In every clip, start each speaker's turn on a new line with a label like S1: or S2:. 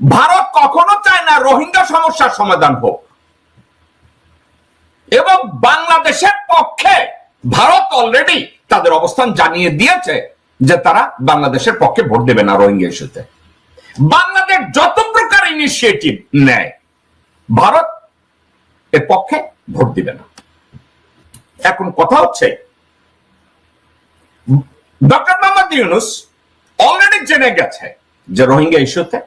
S1: ভারত কখনো চায় না রোহিঙ্গা সমস্যার সমাধান হোক। এবং বাংলাদেশের পক্ষে ভারত অলরেডি তাদের অবস্থান জানিয়ে দিয়েছে যে তারা বাংলাদেশের পক্ষে ভোট দেবে না রোহিঙ্গা ইস্যুতে। বাংলাদেশ যত প্রকার ইনিশিয়েটিভ নেয়, ভারত এর পক্ষে ভোট দিবে না। এখন কথা হচ্ছে, ডক্টর মোহাম্মদ ইউনুস অলরেডি জেনে গেছে যে রোহিঙ্গা ইস্যুতে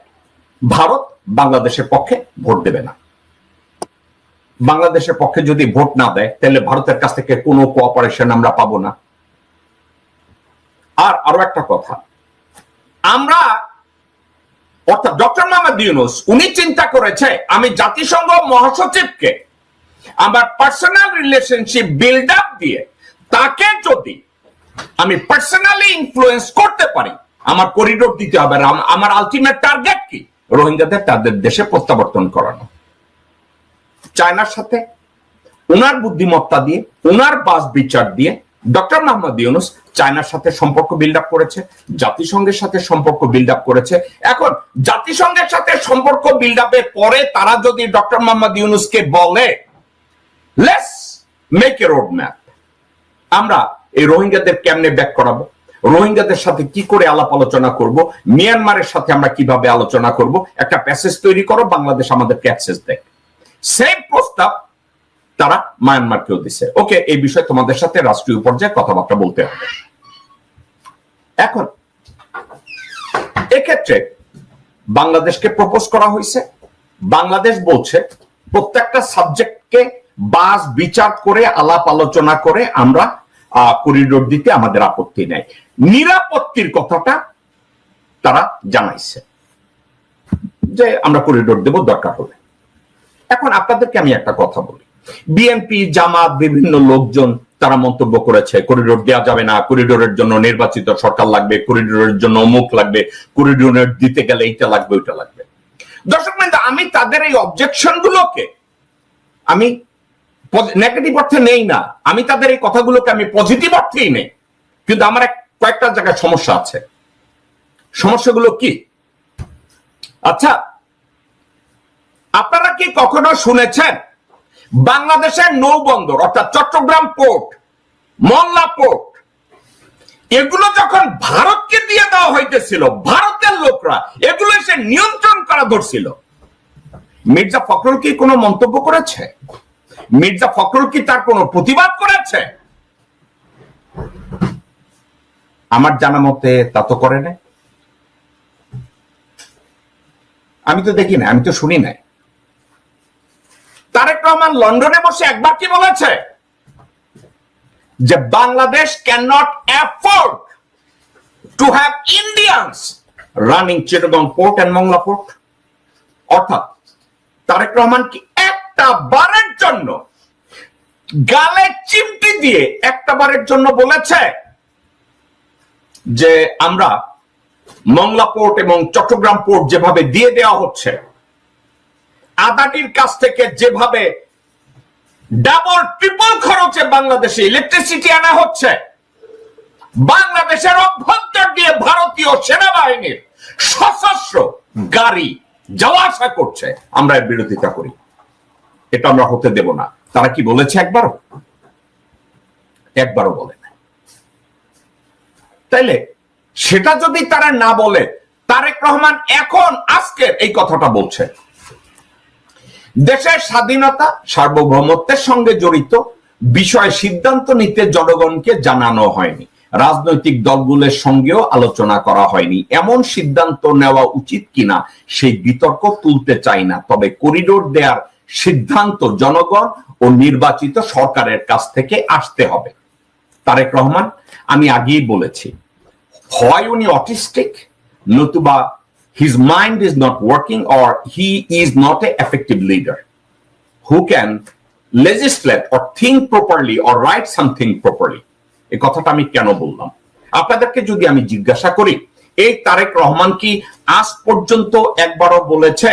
S1: ভারত বাংলাদেশের পক্ষে ভোট দেবে না। বাংলাদেশের পক্ষে যদি ভোট না দেয়, তাহলে ভারতের কাছ থেকে কোনো কোঅপারেশন আমরা পাবো না। আর আরও একটা কথা, আমরা, অর্থাৎ ডক্টর মোহাম্মদ ইউনুস, উনি চিন্তা করেছে, আমি জাতিসংঘ মহাসচিবকে আমার পার্সোনাল রিলেশনশিপ বিল্ড আপ দিয়ে, তাকে যদি আমি পার্সোনালি ইনফ্লুয়েন্স করতে পারি, আমার করিডোর দিতে হবে, আমার আলটিমেট টার্গেট কি? রোহিঙ্গাদের তাদের দেশে প্রত্যাবর্তন করানো। চায়নার সাথে ওনার বুদ্ধিমত্তা দিয়ে ওনার বাস বিচার দিয়ে, ডক্টর মোহাম্মদ ইউনুস চায়নার সাথে সম্পর্ক বিল্ড আপ করেছে, জাতিসংঘের সাথে সম্পর্ক বিল্ড আপ করেছে। এখন, জাতিসংঘের সাথে সম্পর্ক বিল্ড আপের পরে তারা যদি ডক্টর মোহাম্মদ ইউনুসকে বলে let's make a road map আমরা এই রোহিঙ্গাদের কেমনে ব্যাক করাবো? রোহিঙ্গাদের সাথে কি করে আলাপ আলোচনা করব? মিয়ানমারের সাথে আমরা কীভাবে আলোচনা করব? একটা প্যাসেজ তৈরি করো, বাংলাদেশ আমাদেরকে অ্যাক্সেস দেয়। সেই প্রস্তাব তারা মায়ানমারকেও দিছে। ওকে এই বিষয়ে তোমাদের সাথে রাষ্ট্রীয় পর্যায়ে কথাবার্তা বলতে হবে। এখন, এক্ষেত্রে বাংলাদেশকে প্রপোজ করা হয়েছে। বাংলাদেশ বলছে, প্রত্যেকটা সাবজেক্টকে বাস, বিচার করে, আলাপ আলোচনা করে আমরা করিডোর দিতে আমাদের আপত্তি নেই। নিরাপত্তির কথাটা তারা জানাইছে। যে আমরা করিডোর দেব দরকার হলে এখন আপনাদেরকে আমি একটা কথা বলি। বিএনপি জামাত বিভিন্ন লোকজন তারা মন্তব্য করেছে করিডোর দেওয়া যাবে না করিডোরের জন্য নির্বাচিত সরকার লাগবে করিডোরের জন্য অমুক লাগবে করিডোরের দিতে গেলে এইটা লাগবে ওইটা লাগবে। দর্শক বৃন্দ, আমি তাদের এই অবজেকশন গুলোকে আমি নেগেটিভ অর্থে নেই না। আমি তাদের এই কথাগুলোকে আমি পজিটিভ অর্থেই নেই। কিন্তু আমার এক কয়েকটা জায়গায় সমস্যা আছে। সমস্যাগুলো কি? আচ্ছা আপনারা কি কখনো শুনেছেন? বাংলাদেশের নৌবন্দর, অর্থাৎ চট্টগ্রাম পোর্ট, মল্লা পোর্ট, এগুলো যখন ভারতকে দিয়ে দেওয়া হইতেছিল, ভারতের লোকরা, এগুলো এসে নিয়ন্ত্রণ করা ধরছিল। মির্জা ফখরুল কি কোনো মন্তব্য করেছে? মির্জা ফখরুল কি তার কোনো প্রতিবাদ করেছে? আমার জানা মতে তা তো করে নাই। আমি তো দেখি না আমি তো শুনি নাই। তারেক রহমান লন্ডনে বসে একবার কি বলেছে? যে Bangladesh can not afford to have Indians running Chittagong port and Mongla port অর্থাৎ তারেক রহমান কি একটা বারের জন্য গালে চিমটি দিয়ে একটা বারের জন্য বলেছে? যে আমরা মংলা পোর্ট এবং চট্টগ্রাম পোর্ট যেভাবে দিয়ে দেওয়া হচ্ছে, আদানির কাছ থেকে যেভাবে ডাবল, ট্রিপল খরচে বাংলাদেশে ইলেকট্রিসিটি আনা হচ্ছে, বাংলাদেশের অভ্যন্তর দিয়ে ভারতীয় সেনাবাহিনীর সশস্ত্র গাড়ি যাওয়া আসা করছে, আমরা এর বিরোধিতা করি। এটা আমরা হতে দেব না। তারা কি বলেছে একবারও? একবারও বলে। তাইলে সেটা যদি তারা না বলে, তারেক রহমান এখন আজকের এই কথাটা বলছে দেশের স্বাধীনতা, সার্বভৌমত্বের সঙ্গে জড়িত বিষয় সিদ্ধান্ত নিতে জনগণকে জানানো হয়নি। রাজনৈতিক দলগুলোর সঙ্গেও আলোচনা করা হয়নি। এমন সিদ্ধান্ত নেওয়া উচিত কিনা, সেই বিতর্ক তুলতে চাই না। তবে করিডোর দেওয়ার সিদ্ধান্ত জনগণ ও নির্বাচিত সরকারের কাছ থেকে আসতে হবে। তারেক রহমান, আমি আগেই বলেছি হয় উনি অটিস্টিক নতুবা his mind is not working or he is not a effective leader. Who can legislate or think properly or write something properly? এই কথাটা আমি কেন বললাম? আপনাদেরকে যদি আমি জিজ্ঞাসা করি, এই তারেক রহমান কি আজ পর্যন্ত একবারও বলেছে,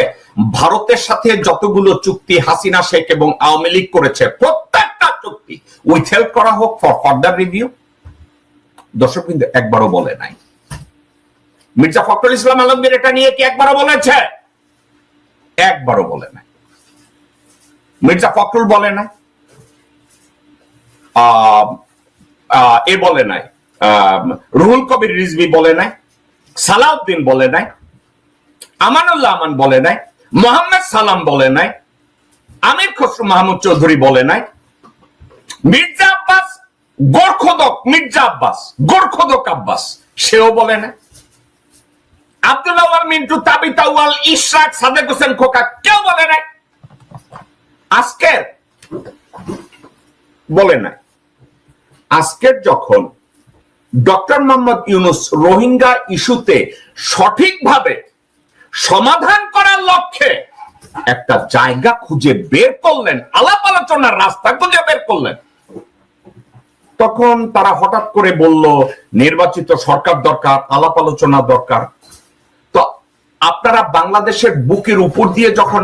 S1: ভারতের সাথে যতগুলো চুক্তি হাসিনা, শেখ এবং আওয়ামী লীগ করেছে, প্রত্যেকটা চুক্তি উইথ হেল্প করা হোক ফর ফার্দার রিভিউ দর্শক কিন্তু একবারও বলে নাই। মির্জা ফখরুল ইসলাম আলমগীর এটা নিয়ে কি একবারও বলেছে? একবারও বলে নাই। মির্জা ফখরুল বলে আহ, এ বলে নাই। রুহুল কবির রিজভি বলে নাই। সালাউদ্দিন বলে নাই। আমানুল্লাহ আমান বলে নাই। মোহাম্মদ সালাম বলে নাই। আমির খসরু মাহমুদ চৌধুরী বলে নাই। মির্জা আব্বাস গোরখোদক মির্জা আব্বাস, গোরখোদক আব্বাস, সেও বলে না। আব্দুল্লাহ মিন্টু তাবিতা ওয়াল, ইশরাক সাদেক হোসেন খোকা, কেউ বলে নাই আজকের বলে নাই আজকের যখন ডক্টর মোহাম্মদ ইউনুস রোহিঙ্গা ইস্যুতে সঠিকভাবে সমাধান করার লক্ষ্যে একটা জায়গা খুঁজে বের করলেন, আলাপ আলোচনার রাস্তা খুঁজে বের করলেন তখন তারা হঠাৎ করে বলল, নির্বাচিত সরকার দরকার, আলাপ আলোচনা দরকার। তো আপনারা বাংলাদেশের বুকের উপর দিয়ে যখন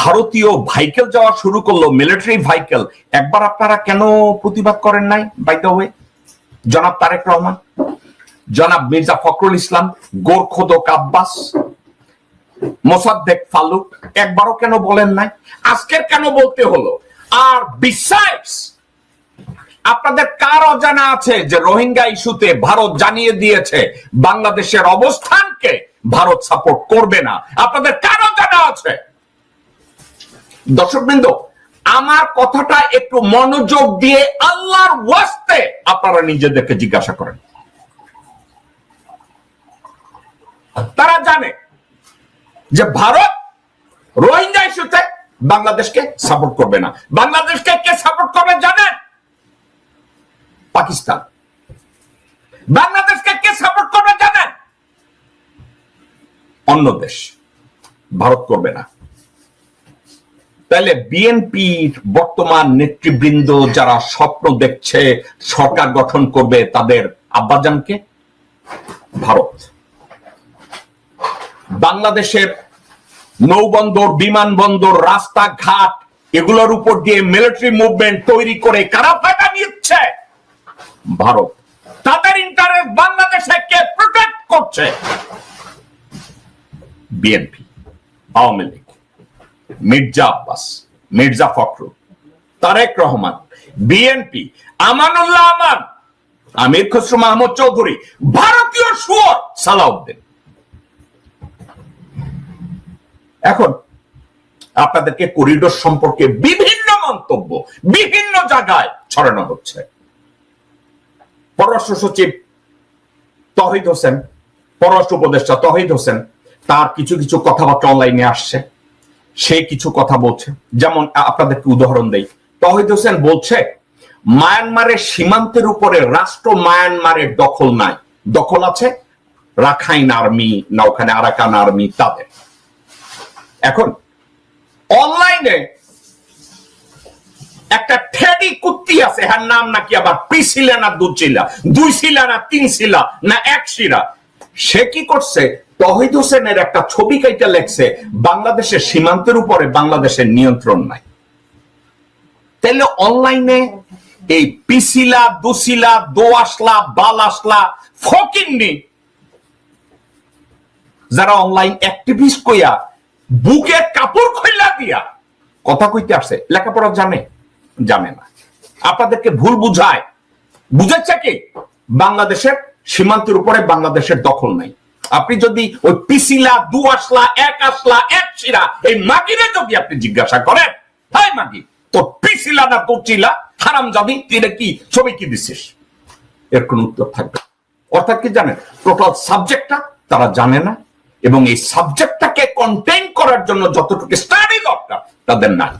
S1: ভারতীয় ভাইকেল যাওয়া শুরু করল, মিলিটারি ভাইকেল, একবার আপনারা কেন প্রতিবাদ করেন নাই বাই ওয়ে জনাব তারেক রহমান, জনাব মির্জা ফখরুল ইসলাম গোরখোদক আব্বাস মোসাদ্দেক ফালুক, একবারও কেন বলেন নাই? আজকের কেন বলতে হলো? আর বিসাইডস আপনাদের কার অজানা আছে যে রোহিঙ্গা ইস্যুতে ভারত জানিয়ে দিয়েছে বাংলাদেশের অবস্থানকে ভারত সাপোর্ট করবে না? আপনাদের কার অজানা আছে? দর্শকবৃন্দ আমার কথাটা একটু মনোযোগ দিয়ে আল্লাহর ওয়াস্তে আপনারা নিজেদেরকে জিজ্ঞাসা করেন। তারা জানে যে ভারত রোহিঙ্গা ইস্যুতে বাংলাদেশকে সাপোর্ট করবে না। বাংলাদেশকে কে সাপোর্ট করবে জানেন? পাকিস্তান। বাংলাদেশকে কে সাপোর্ট করবে জানেন? অন্য দেশ। ভারত করবে না। তাহলে বিএনপির বর্তমান নেতৃবৃন্দ যারা স্বপ্ন দেখছে সরকার গঠন করবে তাদের আব্বাজানকে? ভারত। বাংলাদেশের নৌবন্দর, বিমানবন্দর, রাস্তাঘাট, এগুলোর উপর দিয়ে মিলিটারি মুভমেন্ট তৈরি করে কারা ফায়দা নিচ্ছে? ভারত। তাদের ইন্টারেস্ট বাংলাদেশে কে প্রোটেক্ট করছে? বিএনপি আওয়ামী লীগ, মির্জা আব্বাস, মির্জা ফখরুল, তারেক রহমান বিএনপি আমানুল্লাহ আমান, আমির খসরু মাহমুদ চৌধুরী, ভারতীয় সুর সালাউদ্দিন। এখন আপনাদেরকে করিডোর সম্পর্কে বিভিন্ন মন্তব্য বিভিন্ন জায়গায় ছড়ানো হচ্ছে। পররাষ্ট্র সচিব তহিদ হোসেন, পররাষ্ট্র উপদেষ্টা তহিদ হোসেন, তার কিছু কিছু কথাবার্তা অনলাইনে আসছে। সে কিছু কথা বলছে। যেমন আপনাদেরকে উদাহরণ দেই। তহিদ হোসেন বলছে, মায়ানমারের সীমান্তের উপরে রাষ্ট্র মায়ানমারের দখল নাই। দখল আছে রাখাইন আর্মি, না ওখানে আরাকান আর্মি তাদের। এখন অনলাইনে একটা ঠেডি কুত্তি আছে হ্যার নাম নাকি আবার পিছিলা না দুচিলা দুই শিলা না তিন শিলা না এক শিরা সে কি করছে? তহিদ হোসেনের একটা ছবি কাইটা লেখছে, বাংলাদেশের সীমান্তের উপরে বাংলাদেশের নিয়ন্ত্রণ নাই। তাহলে অনলাইনে এই পিছিলা দুশিলা দোয়াশলা বালাসলা ফকিন্নি, যারা অনলাইন অ্যাক্টিভিস্ট কইয়া বুকে কাপড় খইলা দিয়া, কথা কইতে আসছে লেখাপড়া জানে? জানে না। আপনাদেরকে ভুল বুঝায়। বুঝাচ্ছে কি? বাংলাদেশের সীমান্তের উপরে বাংলাদেশের দখল নাই। আপনি যদি ওই পিসিলা দু আসলা এক আসলা এক শিরা এই মাগিরে যদি আপনি জিজ্ঞাসা করেন, হাই মাগি, তোর পিসিলা না তোর চিলা হারাম তুই এটা কি ছবি কি দিছিস? এর কোন উত্তর থাকবে অর্থাৎ কি জানেন? টোটাল সাবজেক্টটা তারা জানে না এবং এই সাবজেক্টটাকে কন্টেইন করার জন্য যতটুকু স্টাডি দরকার, তাদের নাই।